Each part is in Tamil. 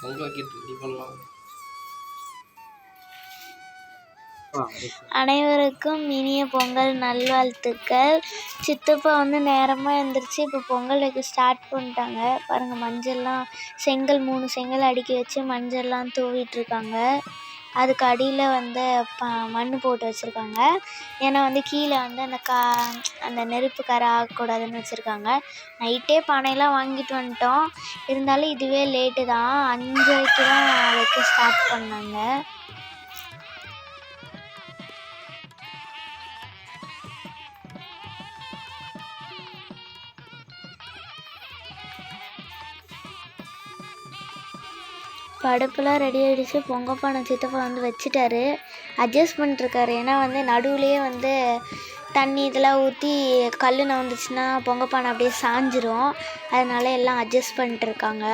பொங்கல் வைக்கிறது ரெடி பண்ணலாம். அனைவருக்கும் இனிய பொங்கல் நல்வாழ்த்துக்கள். சித்தப்பா வந்து நேரமாக எழுந்திரிச்சு இப்போ பொங்கல் வைக்க ஸ்டார்ட் பண்ணிட்டாங்க. பாருங்கள் மஞ்சள்லாம் செங்கல் மூணு செங்கல் அடுக்கி வச்சு மஞ்சள்லாம் தூவிட்டுருக்காங்க அதுக்கு அடியில் வந்து ப மண் போட்டு வச்சுருக்காங்க. ஏன்னா வந்து கீழே வந்து அந்த கா அந்த நெருப்பு கரை ஆகக்கூடாதுன்னு வச்சுருக்காங்க. நைட்டே பானையெல்லாம் வாங்கிட்டு வந்துட்டோம். இருந்தாலும் இதுவே லேட்டு தான். அஞ்சரைக்கு தான் வைக்க ஸ்டார்ட் பண்ணாங்க. படுப்புலாம் ரெடி ஆகிடுச்சு பொங்கப்பா நான் சித்தப்பா வந்து வச்சுட்டாரு. அட்ஜஸ்ட் பண்ணிட்டுருக்காரு. ஏன்னா வந்து நடுவுலேயே வந்து தண்ணி இதெல்லாம் ஊற்றி கல் நவுந்துச்சுன்னா பொங்கப்பானை அப்படியே சாஞ்சிரும். அதனால எல்லாம் அட்ஜஸ்ட் பண்ணிட்டுருக்காங்க.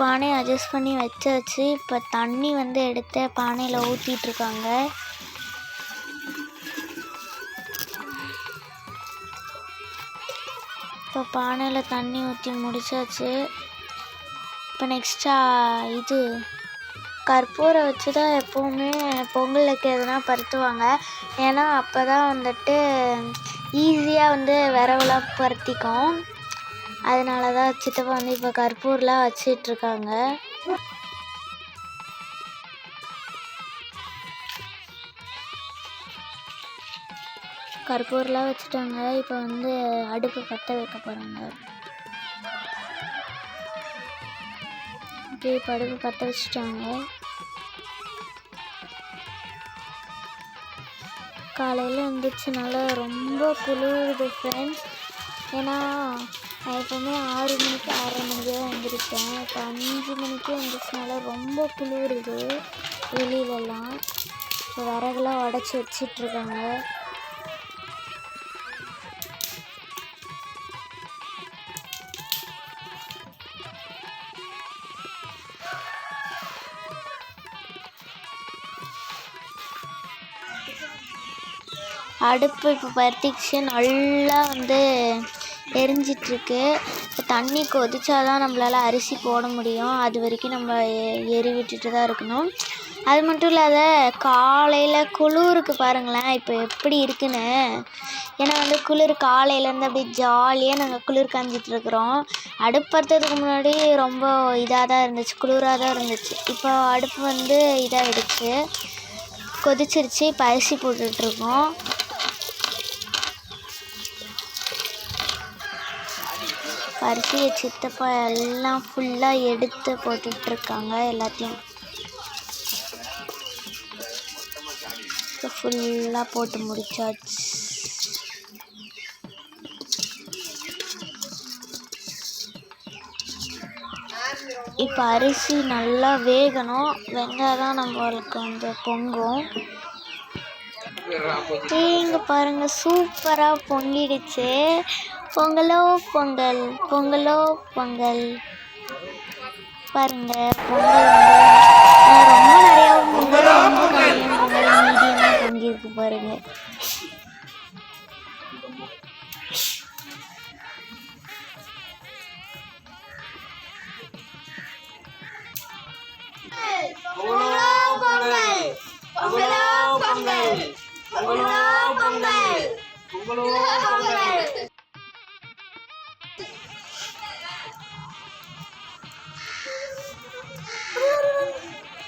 பானையை அட்ஜஸ்ட் பண்ணி வச்சாச்சு. இப்போ தண்ணி வந்து எடுத்து பானையில் ஊற்றிட்டுருக்காங்க இப்போ பானையில் தண்ணி ஊற்றி முடிச்சாச்சு. இப்போ நெக்ஸ்ட்டா இது கற்பூரை வச்சு தான் எப்போவுமே பொங்கல் வைக்கிறதுனா பருத்துவாங்க. ஏன்னா அப்போ தான் வந்துட்டு ஈஸியாக வந்து விரவெல்லாம் பருத்திக்கும். அதனால தான் சித்தப்பா வந்து இப்போ கற்பூர்லாம் வச்சிட்ருக்காங்க. கற்பூர்லாம் வச்சுட்டாங்க. இப்போ வந்து அடுப்பு பற்ற வைக்க போகிறாங்க ஓகே இப்போ அடுப்பு பற்ற வச்சுட்டாங்க. காலையில் எழுந்திரிச்சனால ரொம்ப குளிருது ஃப்ரெண்ட்ஸ் ஏன்னா நான் எப்போவுமே ஆறு மணிக்கு ஆறரை மணிக்கு தான் எழுந்திரிப்பேன் இப்போ அஞ்சு மணிக்கு எழுந்திரிச்சனால ரொம்ப குளிருது வெளியிலலாம். இப்போ விறகுலாம் உடச்சி வச்சிட்ருக்காங்க. அடுப்பு இப்போ பற்றிக்கிச்சு நல்லா வந்து எரிஞ்சிட்ருக்கு. இப்போ தண்ணி கொதித்தா தான் நம்மளால் அரிசி போட முடியும். அது வரைக்கும் நம்ம எ- எரி விட்டுட்டு தான் இருக்கணும். அது மட்டும் இல்லாத காலையில் குளிருக்கு பாருங்களேன். இப்போ எப்படி இருக்குன்னு. ஏன்னா வந்து குளிர் காலையிலேருந்து அப்படியே ஜாலியாக நாங்கள் குளிர் காஞ்சிட்ருக்குறோம். அடுப்படுத்துறதுக்கு அடுப்பு முன்னாடி ரொம்ப இதாக தான் இருந்துச்சு குளிராக தான் இருந்துச்சு. இப்போ அடுப்பு வந்து இதாகிடுச்சு கொதிச்சிருச்சு இப்போ அரிசி போட்டுட்ருக்கோம். அரிசியை சித்தப்பா எல்லாம் ஃபுல்லாக எடுத்து போட்டுட்ருக்காங்க எல்லாத்தையும். ஃபுல்லாக போட்டு முடிச்சாச்சு. இப்போ அரிசி நல்லா வேகணும். வெங்காயம் தான் நம்மளுக்கு வந்து பொங்கும். இங்கே பாருங்க சூப்பராக பொங்கிடுச்சு. பொங்கலோ பொங்கல் பொங்கலோ பொங்கல். பாருங்க பொங்கல் வந்து ரொம்ப நிறையா பொங்கல் ரொம்ப கம்மியாக பொங்கல் மீடியமாக பொங்கியிருக்கு பாருங்க.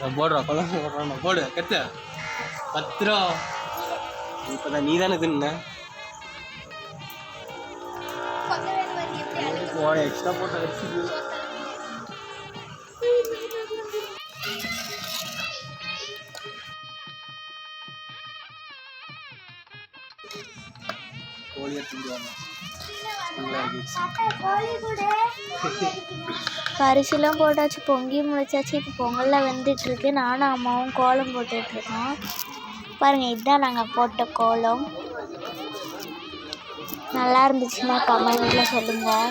நான் போடுறோம். கொலம் போடுறோம். போடு கத்து. பத்திரம். இப்போதான் நீ தானே தின்ன எக்ஸ்ட்ரா போட்ட கோழியை திங்குவாங்க அரிசிலாம் போட்டாச்சு பொங்கி முடிச்சாச்சு இப்போ பொங்கலில் வெந்துட்டுருக்கு நானும் அம்மாவும் கோலம் போட்டுட்ருக்கோம் பாருங்கள் இதுதான் நாங்கள் போட்ட கோலம். நல்லா இருந்துச்சுன்னா கமெண்ட்டில் சொல்லுங்கள்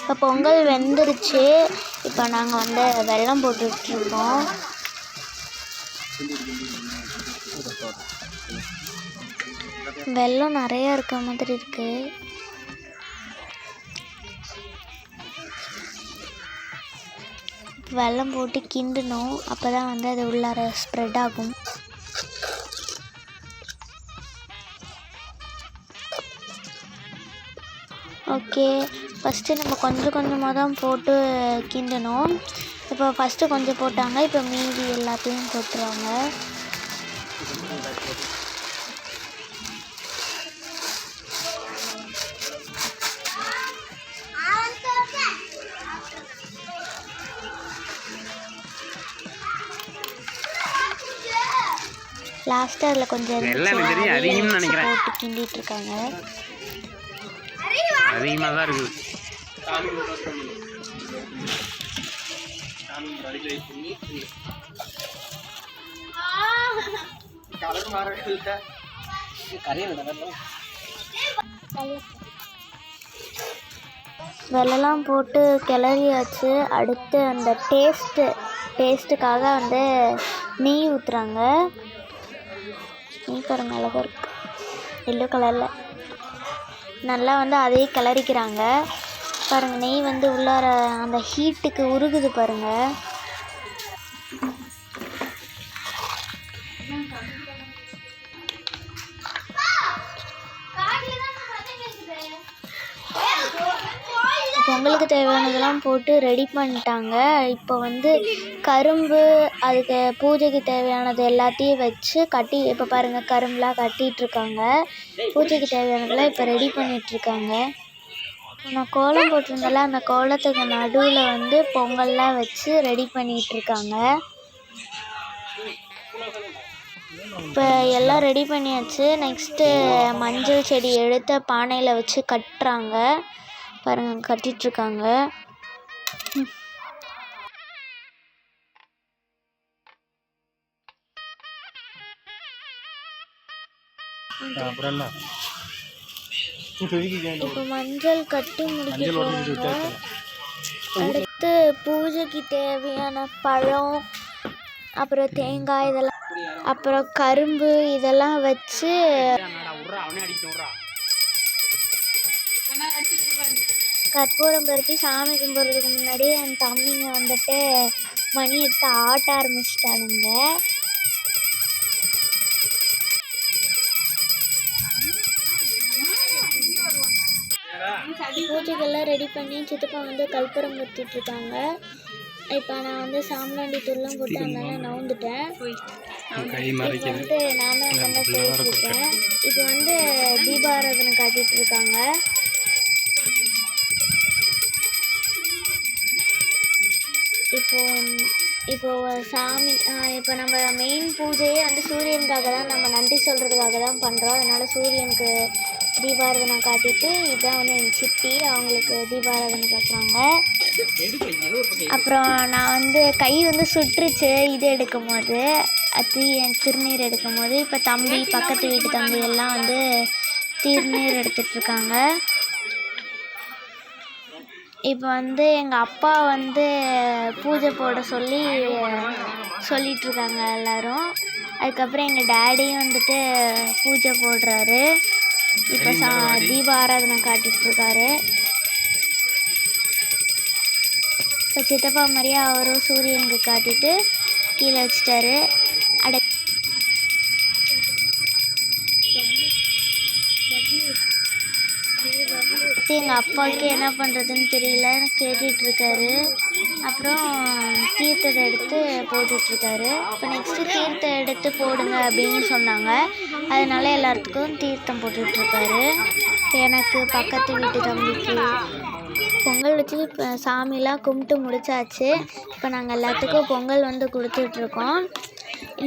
இப்போ பொங்கல் வெந்துருச்சு. இப்போ நாங்கள் வந்து வெல்லம் போட்டுட்ருக்கோம். வெள்ளம் நிறையா இருக்க மாதிரி இருக்குது வெல்லம் போட்டு கிண்டணும். அப்போ தான் வந்து அது உள்ளார ஸ்ப்ரெட் ஆகும். ஓகே ஃபஸ்ட்டு நம்ம கொஞ்சம் கொஞ்சமாக தான் போட்டு கிண்டணும். இப்போ ஃபஸ்ட்டு கொஞ்சம் போட்டாங்க. இப்போ மீதி எல்லாத்தையும் போட்டுருவாங்க லாஸ்ட்டாக அதில் கொஞ்சம். போட்டு கிண்டிட்டு இருக்காங்க. அதிகமாக தான் இருக்குது. சாமி சாமி அடிக்க வெள்ளெல்லாம் போட்டு கிளறியாச்சு. அடுத்து அந்த டேஸ்ட்டு டேஸ்ட்டுக்காக வந்து நெய் ஊற்றுறாங்க நெய் பாருங்க அழகாக இருக்கு. எல்லோ கலரில் நல்லா வந்து அதே கிளறிக்கிறாங்க. பாருங்கள் நெய் வந்து உள்ளார அந்த ஹீட்டுக்கு உருகுது பாருங்கள் பொங்கலுக்கு தேவையானதெல்லாம் போட்டு ரெடி பண்ணிட்டாங்க. இப்போ வந்து கரும்பு அதுக்கு பூஜைக்கு தேவையானது எல்லாத்தையும் வச்சு கட்டி இப்போ பாருங்கள் கரும்புலாம் கட்டிகிட்ருக்காங்க இருக்காங்க. பூஜைக்கு தேவையானதெல்லாம் இப்போ ரெடி பண்ணிகிட்ருக்காங்க இருக்காங்க. நான் கோலம் போட்டிருந்தேன்ல அந்த கோலத்துக்கு நடுவில் வந்து பொங்கல்லாம் வச்சு ரெடி பண்ணிகிட்டு இருக்காங்க இப்போ எல்லாம் ரெடி பண்ணியாச்சு. நெக்ஸ்ட்டு மஞ்சள் செடி எடுத்து பானையில் வச்சு கட்டுறாங்க. பாருங்க கட்டிகிட்ருக்காங்க அப்புறம் என்ன? இப்போ மஞ்சள் கட்டி முடிக்கிறாங்க அடுத்து பூஜைக்கு தேவையான பழம் அப்புறம் தேங்காய் இதெல்லாம் அப்புறம் கரும்பு இதெல்லாம் வச்சு கற்பூரம் பருத்தி சாமி கும்பிட்றதுக்கு முன்னாடி என் தம்பிங்க வந்துட்டு மணி எடுத்து ஆட்ட ஆரம்பிச்சிட்டானுங்க. பூஜைக்கெல்லாம் ரெடி பண்ணி சித்தப்பா வந்து கற்பூரம் பருத்திட்டு இருக்காங்க இப்போ நான் வந்து சாம்பிராண்டி தூள்லாம் போட்டு அதனால நவுந்துட்டேன். கை இப்போ வந்து நான் தான் பண்ண போயிட்டு இருக்கேன். இப்போ வந்து தீபாராதனை காட்டிட்டு இருக்காங்க இப்போ இப்போ சாமி இப்போ நம்ம மெயின் பூஜையே வந்து சூரியனுக்காக தான் நம்ம நன்றி சொல்கிறதுக்காக தான் பண்ணுறோம் அதனால் சூரியனுக்கு தீபாராதனை காட்டிட்டு இதுதான் வந்து எங்கள் சித்தி அவங்களுக்கு தீபாராதனை காட்டுறாங்க. அப்புறம் நான் வந்து கை வந்து சுற்றுச்சு இது எடுக்கும் போது அது என் திருநீர் எடுக்கும் போது இப்போ தம்பி பக்கத்து வீட்டு தம்பி எல்லாம் வந்து திருநீர் எடுத்துட்ருக்காங்க. இப்போ வந்து எங்கள் அப்பா வந்து பூஜை போட சொல்லி சொல்லிகிட்ருக்காங்க எல்லோரும். எல்லாரும் அதுக்கப்புறம் எங்கள் டேடியும் வந்துட்டு பூஜை போடுறாரு. இப்போ சா தீப ஆராதனை காட்டிட்டு இருக்காரு இப்போ சித்தப்பா மாதிரியே அவரும் சூரியனுக்கு காட்டிட்டு கீழே வச்சிட்டாரு. அட எங்கள் அப்பாவுக்கு என்ன பண்ணுறதுன்னு தெரியல. கேட்டுட்டு இருக்காரு அப்புறம் தீர்த்தத்தை எடுத்து போட்டுட்ருக்காரு. இப்போ நெக்ஸ்ட்டு தீர்த்தம் எடுத்து போடுங்க அப்படின்னு சொன்னாங்க. அதனால எல்லாத்துக்கும் தீர்த்தம் போட்டுட்ருக்காரு. எனக்கு பக்கத்து வீட்டு தம்பிக்கு பொங்கல் வச்சு இப்போ சாமிலாம் கும்பிட்டு முடிச்சாச்சு. இப்போ நாங்கள் எல்லாத்துக்கும் பொங்கல் வந்து கொடுத்துட்ருக்கோம்.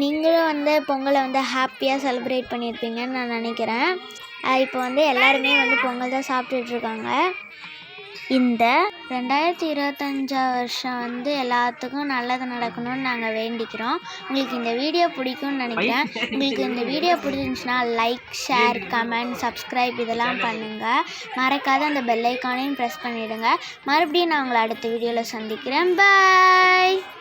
நீங்களும் வந்து பொங்கலை வந்து ஹாப்பியாக செலிப்ரேட் பண்ணியிருப்பீங்கன்னு நான் நினைக்கிறேன். இப்போ வந்து எல்லாருமே வந்து பொங்கல் தான் சாப்பிட்டுட்டு இருக்காங்க இந்த ரெண்டாயிரத்தி இருபத்தஞ்சாம் வருஷம் வந்து எல்லாத்துக்கும் நல்லது நடக்கணும்னு நாங்கள் வேண்டிக்கிறோம். உங்களுக்கு இந்த வீடியோ பிடிக்கும்னு நினைக்கிறேன். உங்களுக்கு இந்த வீடியோ பிடிச்சிருந்துச்சுன்னா லைக் ஷேர் கமெண்ட் சப்ஸ்கிரைப் இதெல்லாம் பண்ணுங்கள் மறக்காத அந்த பெல் ஐக்கானையும் ப்ரெஸ் பண்ணிவிடுங்க மறுபடியும் நான் உங்களை அடுத்த வீடியோவில் சந்திக்கிறேன். பாய்